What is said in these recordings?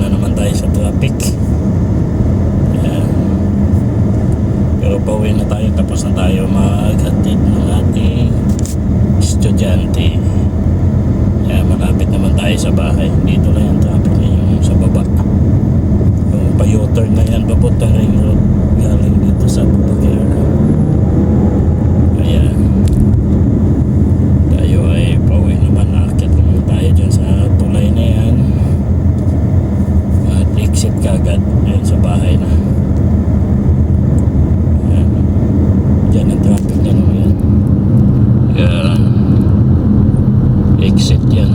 na naman tayo sa traffic. Ayan. pero pauwi na tayo tapos na tayo maghatid ng ating estudyante. Ayan, malapit naman tayo sa bahay. Dito na yung traffic na yung sa baba. Yung pa-U-turn na yan papuntang ring road. Galing dito sa baba exit kagad. Ayun sa bahay na. Ayan. Diyan ang traffic na naman yan. Kaya exit yan.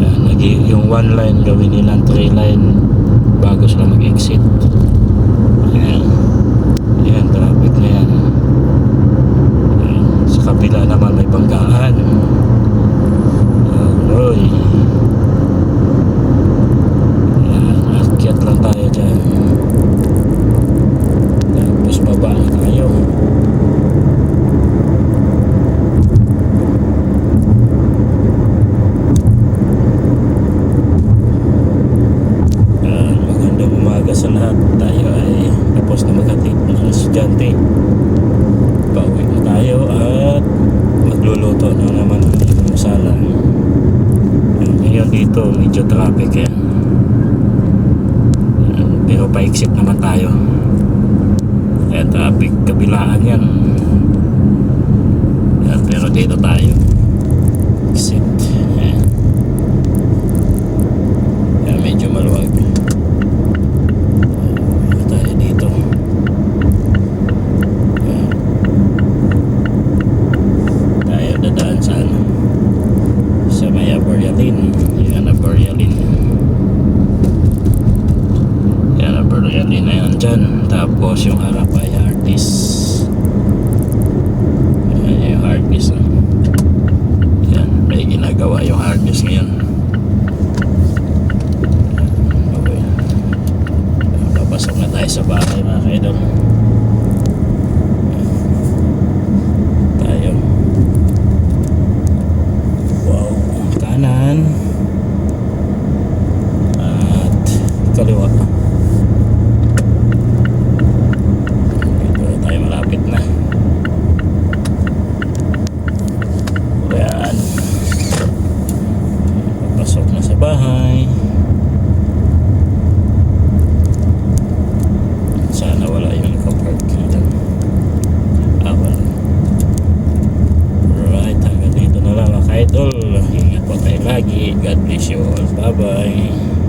Ayan, nag- yung one line gawin nilang three line bago sila mag-exit. Ayan. Ayan, traffic na yan. Ayan. Sa kabila naman may banggaan. Ayan, akyat lang tayo dyan. Tapos baba na tayo. Ah, magandang umaga sa lahat. Tayo ay tapos na maghatid ng estudyante. Pauwi na tayo at magluluto na naman ng sala. Ngayon dito medyo traffic. Yan, Pero pa-exit naman tayo. Kaya traffic kabilaan. Yan, pero dito tayo. Exit. Yan. Kaya medyo maluwag. Ano tayo dito? Ayan. Tayo dadaan sa ano? Sa Aborialin. Yan, Aborialin. Yan, Aborialin na yan dyan. Tapos yung harap ay Artis. Yan, yung Artis. no? May ginagawa yung Artis ngayon. Okay. Papasok na tayo sa bahay mga kaidol. Tayo. Wow. Kanan. At kaliwa. Dito na tayo malapit na. Yan. Papasok na sa bahay. Sana wala yung nakapark dito. Ah, wala. Right, hanggang dito na lang mga ka-idol. Ingat po lagi. God bless you all. Bye-bye.